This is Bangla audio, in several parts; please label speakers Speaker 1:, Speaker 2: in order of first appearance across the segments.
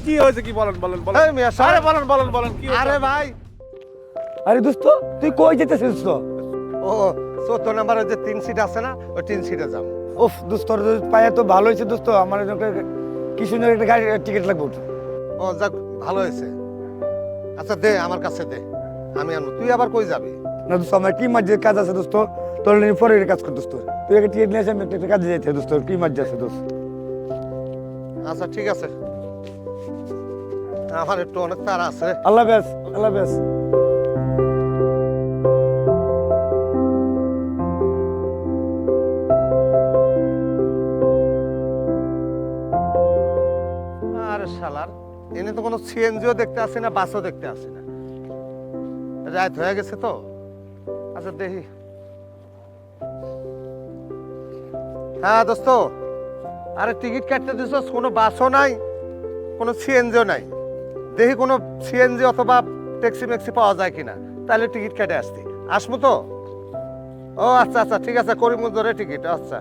Speaker 1: কি হয়েছে কি বলেন বলেন আরে বলেন বলেন বলেন কি
Speaker 2: আরে ভাই
Speaker 3: আরে দোস্ত তুই কই যেতেছিস তো
Speaker 2: ও চোদ্দ নাম্বারের যে তিন সিট আছে না ওই তিন সিটে যাম
Speaker 3: উফ দোস্ত পায়ে তো ভালো হয়েছে দোস্ত আমার কি সুন্দর একটা গাড়ি টিকিট লাগবে
Speaker 2: ও যাক ভালো হয়েছে আচ্ছা দে আমার কাছে দে আমি আনব তুই আবার কই যাবি
Speaker 3: না দোস্ত আমার কি মাঝে কাজ আছে দোস্ত তোর পরে কাজ কর দোস্ত তুই একটা টিকিট নিয়ে আমি একটা কাজে দোস্ত কি মাঝে আছে দোস্ত?
Speaker 2: আচ্ছা ঠিক আছে। আমার একটু অনেক তার আছে।
Speaker 3: আল্লাহ বেস আল্লাহ বেস
Speaker 2: আর শালার এনে তো কোনো সিএনজিও দেখতে আসি না বাসও দেখতে আসি না। রাত হয়ে গেছে তো। আচ্ছা দেখি। হ্যাঁ দোস্ত। আরে টিকিট কাটতে দিছ কোনো বাসও নাই, কোনো সিএনজিও নাই। দেখি কোনো সিএনজি অথবা ট্যাক্সি ম্যাক্সি পাওয়া যায় কিনা। তাহলে টিকিট কেটে আসতি। আসব তো? ও আচ্ছা আচ্ছা ঠিক আছে করিমগঞ্জ ধরে টিকিট আচ্ছা।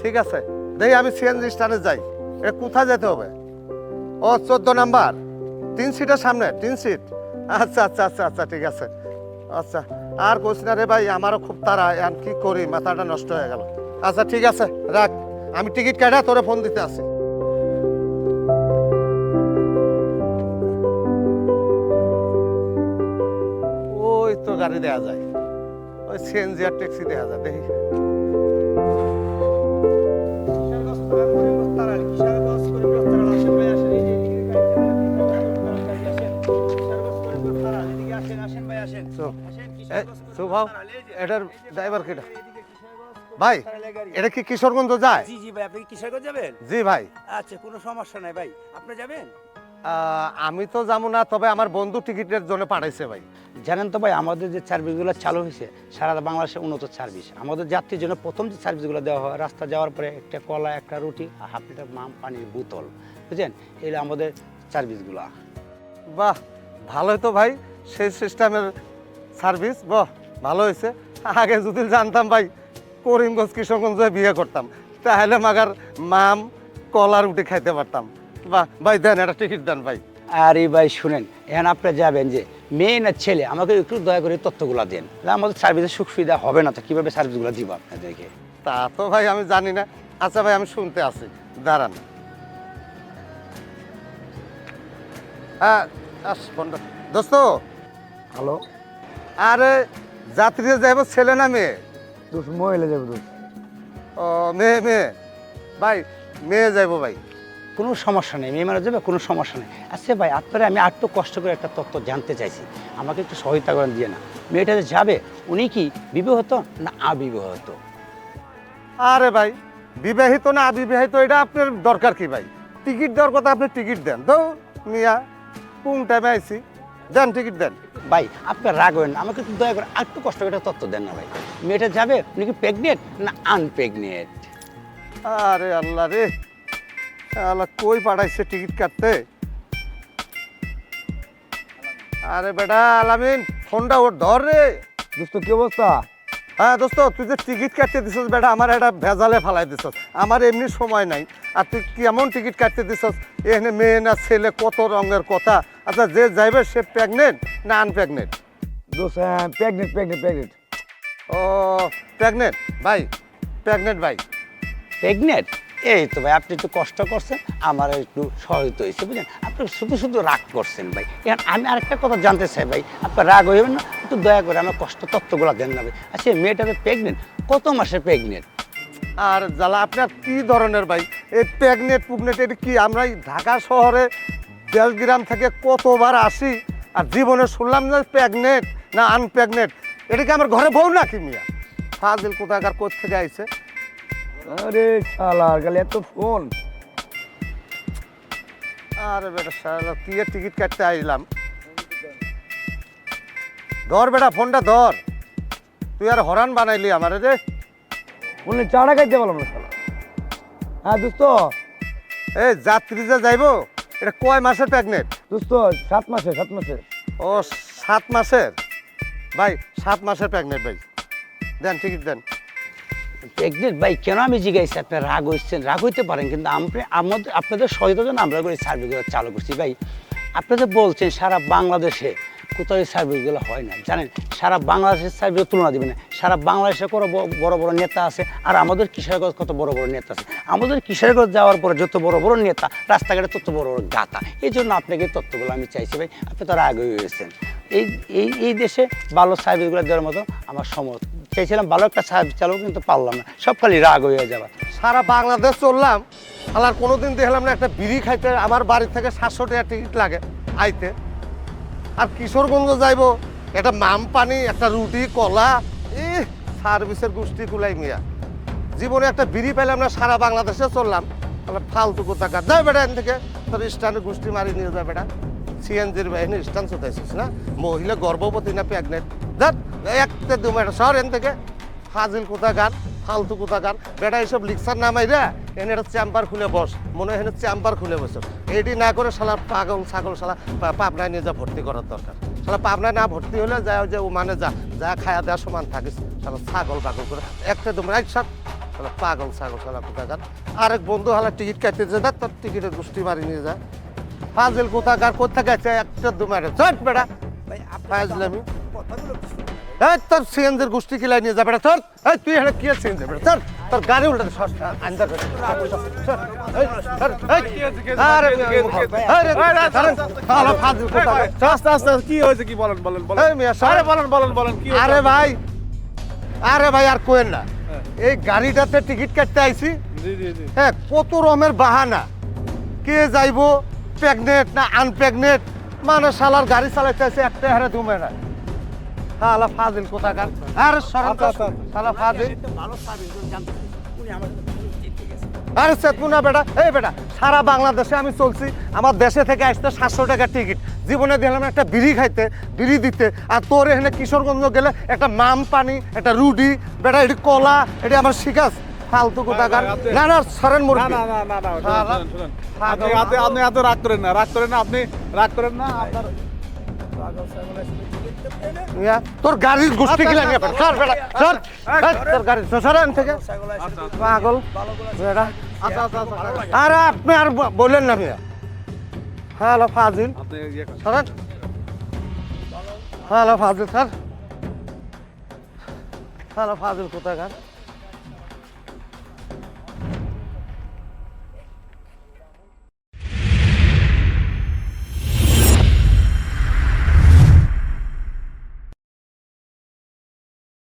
Speaker 2: ঠিক আছে, দেখি আমি সিএনজি স্ট্যান্ডে যাই। এটা কোথায় যেতে হবে? ও, চোদ্দ নাম্বার। তিন সিটের সামনে, তিন সিট। আচ্ছা আচ্ছা আচ্ছা আচ্ছা ঠিক আছে। আচ্ছা আর কোচ না রে ভাই, আমারও খুব তারা এখন কি করি, মাথাটা নষ্ট হয়ে গেল। আচ্ছা ঠিক আছে রাখ। আমি টিকিট কাটা তোরে ফোন দিতে আসি। ওই তো গাড়ি দেয়া যায়। ওই সিএনজি আর ট্যাক্সি দেয়া যায় দেখি। এটার ড্রাইভার কেটা? ভাই এটা কি কিশোরগঞ্জ যায়?
Speaker 4: জি জি ভাই আপনি কিশোরগঞ্জ যাবেন?
Speaker 2: জি ভাই।
Speaker 4: আচ্ছা কোনো সমস্যা নাই ভাই। আপনি যাবেন?
Speaker 2: আমি তো যাব না তবে আমার বন্ধু টিকিটের জন্য পাঠাইছে ভাই।
Speaker 4: জানেন তো ভাই আমাদের যে সার্ভিসগুলো চালু হয়েছে সারা বাংলাদেশে উন্নত সার্ভিস। আমাদের যাত্রীর জন্য প্রথম যে সার্ভিসগুলো দেওয়া হয় রাস্তা যাওয়ার পরে একটা কলা একটা রুটি আর হাফ লিটার মাম পানির বোতল। বুঝছেন? এগুলো আমাদের সার্ভিসগুলো।
Speaker 2: বাহ ভালোই তো ভাই সেই সিস্টেমের সার্ভিস। বাহ ভালো হয়েছে। আগে যদি জানতাম ভাই করিমগঞ্জ কিশোরগঞ্জে বিয়ে করতাম। তাহলে মাগার মাম কলার উঠে খাইতে পারতাম। বাহ ভাই দেন একটা টিকিট দেন ভাই।
Speaker 4: আর এই ভাই শুনেন এখন আপনি যাবেন যে মেয়ে না ছেলে আমাকে একটু দয়া করে তথ্যগুলো দেন। আমাদের সার্ভিসের সুখ সুবিধা হবে না তো কীভাবে সার্ভিসগুলো দিব আপনাদেরকে?
Speaker 2: তা তো ভাই আমি জানি না। আচ্ছা ভাই আমি শুনতে আছি দাঁড়ান। হ্যাঁ দোস্ত।
Speaker 3: হ্যালো।
Speaker 2: আরে যাত্রীরা যাইব ছেলে না মেয়ে?
Speaker 3: দোস্ত মহিলা যাবে দোস্ত
Speaker 2: ও মেয়ে মেয়ে। ভাই মেয়ে যাইব ভাই।
Speaker 4: কোনো সমস্যা নেই মেয়ে মারা যাবে কোনো সমস্যা নেই। আচ্ছা ভাই আপনারা আমি আর একটু কষ্ট করে একটা তথ্য জানতে চাইছি। আমাকে একটু সহায়তা করেন দিয়ে না। মেয়েটা যে যাবে উনি কি বিবাহিত না আবিবাহিত?
Speaker 2: আরে ভাই বিবাহিত না অবিবাহিত এটা আপনার দরকার কি ভাই? টিকিট দেওয়ার কথা আপনি টিকিট দেন। তো মিয়া কোন টাইমে আইছি দেন টিকিট দেন।
Speaker 4: ভাই আপনি রাগ হবেন না, আমাকে একটু দয়া করে একটু কষ্ট করে তথ্য দেন না ভাই। মেয়েটা যাবে? উনি কি প্রেগনেন্ট না আনপ্রেগনেন্ট
Speaker 2: আরে আল্লাহ রে আল্লাহ কই পাঠাইছে টিকিট কাটতে? আরে বেটা আলামিন ফোনটা ওর ধর রে।
Speaker 3: দোস্ত কি অবস্থা?
Speaker 2: হ্যাঁ দোস্ত তুই যে টিকিট কাটতে দিছস বেটা আমার একটা ভেজালে ফালাই দিছস। আমার এমনি সময় নাই। আর তুই কেমন টিকিট কাটতে দিছস? এখানে মেয়ে না ছেলে কত রঙের কথা। আচ্ছা যে যাইবে সে প্রেগনেন্ট না আনপ্রেগনেন্ট
Speaker 3: দোস্ত হ্যাঁ প্রেগনেন্ট প্রেগনেন্ট প্রেগনেন্ট
Speaker 2: ও প্রেগনেন্ট ভাই প্রেগনেন্ট ভাই।
Speaker 4: প্রেগনেন্ট এই তো ভাই আপনি একটু কষ্ট করছেন আমার একটু সহায়তা হয়েছে বুঝলেন? আপনি শুধু শুধু রাগ করছেন ভাই। এখন আমি আরেকটা কথা জানতে চাই ভাই আপনার রাগ হইবেন না? একটু দয়া করে আমার কষ্ট তত্ত্বগুলো দেন না আচ্ছা মেয়েটা প্রেগনেন্ট কত মাসে প্রেগনেন্ট
Speaker 2: আর জ্বালা আপনার কি ধরনের ভাই? এই প্রেগনেন্ট পুগনেট এটা কি আমরা এই ঢাকা শহরে বেলগ্রাম থেকে কতবার আসি আর জীবনে শুনলাম যে প্রেগনেন্ট না আনপ্রেগনেন্ট এটা কি আমার ঘরে বউ নাকি মিয়া? ফাজিল কোথাকার কোথ থেকে আইছে?
Speaker 3: আরে শালা গেলে এত ফোন
Speaker 2: আরে বেটা শালা কি টিকিট কাটতে আইলাম। ধর বেটা ফোনটা ধর। তুই আর হরান বানাইলি আমারে রে
Speaker 3: বললে চাটা খাইতে পারলাম না শালা। হ্যাঁ দোস্ত।
Speaker 2: এই যাত্রী যে যাইবো এটা কয় মাসের প্রেগনেন্ট?
Speaker 3: দোস্ত সাত মাসে সাত মাসে।
Speaker 2: ও সাত মাসের? ভাই সাত মাসের প্রেগনেন্ট ভাই। দেন টিকিট দেন।
Speaker 4: প্রেগনেন্ট ভাই কেন আমি জিজ্ঞাসি আপনি রাগ হচ্ছেন রাগ হইতে পারেন কিন্তু আমরা আমাদের আপনাদের সহযোগিতা আমরা করে সার্ভিসগুলো চালু করছি। ভাই আপনাদের বলছেন সারা বাংলাদেশে কোথাও এই সার্ভিসগুলো হয় না। জানেন, সারা বাংলাদেশের সার্ভিসের তুলনা দিবেন না। সারা বাংলাদেশে ব- বড় বড় নেতা আছে, আর আমাদের কিশোরগঞ্জ কত বড় বড় নেতা আছে। আমাদের কিশোরগঞ্জ যাওয়ার পরে যত বড় বড় নেতা, রাস্তাঘাটে তত বড় বড় গাতা। এই জন্য আপনাকে তথ্যগুলো আমি চাইছি ভাই, আপনি তারা রাগ হয়ে গেছেন এই এই এই দেশে ভালো সার্ভিসগুলো দেওয়ার মতো আমার সমর্থ। চাইছিলাম ভালো একটা সার্ভিস চালু কিন্তু পারলাম না। সব খালি রাগ হয়ে যাবে।
Speaker 2: সারা বাংলাদেশ চললাম আলার কোনোদিন দেখলাম না একটা বিড়ি খাইতে, আমার বাড়ি থেকে সাতশো টাকা টিকিট লাগে আইতে। আর কিশোরগঞ্জ যাইবো। একটা মাম পানি, একটা রুটি, কলা ই সার্ভিসের গোষ্ঠী কুলাই মিয়া। জীবনে একটা বিড়ি পেলাম না সারা বাংলাদেশে চললাম। তাহলে ফালতু কোথাকার। যাই বেটা এখান থেকে তোর স্ট্যান্ডে গোষ্ঠী মারি নিয়ে যায় বেটা। সিএনজির বাহিনী স্ট্যান্ড চোতাইছিস না? মহিলা গর্ভবতী না প্রেগনেন্ট? দেখ একটা দু মিনিট সর এন থেকে ফাজিল কোথাকার? ফালতু কোথাকার। বেটা, এইসব লিকসার নামাই রে এনে একটা চেম্বার খুলে বস। মনে হয় চেম্বার খুলে বসো। এটি না করে শালা পাগল, ছাগল, শালা পাবনায় নিয়ে যা, ভর্তি করার দরকার। শালা পাবনায় না ভর্তি হলে যা যে মানে যা যা খায়া দেওয়া সমান থাকিস। শালা ছাগল পাগল করে একটা তোমরা এক সাথ। শালা পাগল, ছাগল, শালা কোথাকার। আরেক বন্ধু হালা টিকিট কাটতে যা, তোর টিকিটের গোষ্ঠী মারি নিয়ে যা। ফাজিল কোথাকার কোথা গেছে একটা দু মারে চট, বেটা। ফাজলামি এই তোর সিএনজির গোষ্ঠী কিলাই নিয়ে যাবে তোর এই তুই এখানে কি সিএনজি বেটা তোর তোর গাড়ি উল্টে
Speaker 1: আস্তে কি হয়েছে কি? বলেন বলেন বলেন। বলেন বলেন বলেন কি
Speaker 2: আরে ভাই। আরে ভাই আর কোয়েন না। এই গাড়িটাতে টিকিট কাটতে আইছি। হ্যাঁ কত রমের বাহানা। কে যাইবো? প্রেগনেন্ট না আনপ্রেগনেন্ট? মানে শালার গাড়ি চালাইতে আছে একটা হারে দুমে না শালা ফাজিল কোথাকার? আরে সরম
Speaker 1: আচ্ছা, আচ্ছা।
Speaker 2: শালা ফাজিল। আরে সেতুনা বেটা এই বেটা সারা বাংলাদেশে আমি চলছি আমার দেশে থেকে আসতে সাতশো টাকা টিকিট। জীবনে দিলাম একটা বিড়ি খাইতে বিড়ি দিতে আর তোর এখানে কিশোরগঞ্জ গেলে একটা মাম পানি একটা রুডি বেটা এটি কলা এটি আমার শিকাস ফালতু কোথাকার।
Speaker 1: আপনি-
Speaker 2: না না সরেন
Speaker 1: না
Speaker 2: মুরগি
Speaker 1: না না না না
Speaker 2: শালা।
Speaker 1: আপনি এত রাগ করেন না রাগ করেন না আপনি রাগ করেন না আপনার
Speaker 2: তোর গাড়ির গোষ্ঠী গিলা নিয়ে বেটা সর বেটা সর। তোর গাড়ি সরেন থেকে। পাগল। বেটা।
Speaker 1: আচ্ছা আচ্ছা আচ্ছা
Speaker 2: আরে আপনি আর বললেন না মিয়া। হ্যালো ফাজিল।
Speaker 1: ইয়ে
Speaker 2: সরেন। হ্যালো ফাজিল স্যার হ্যালো ফাজিল কোথাকার?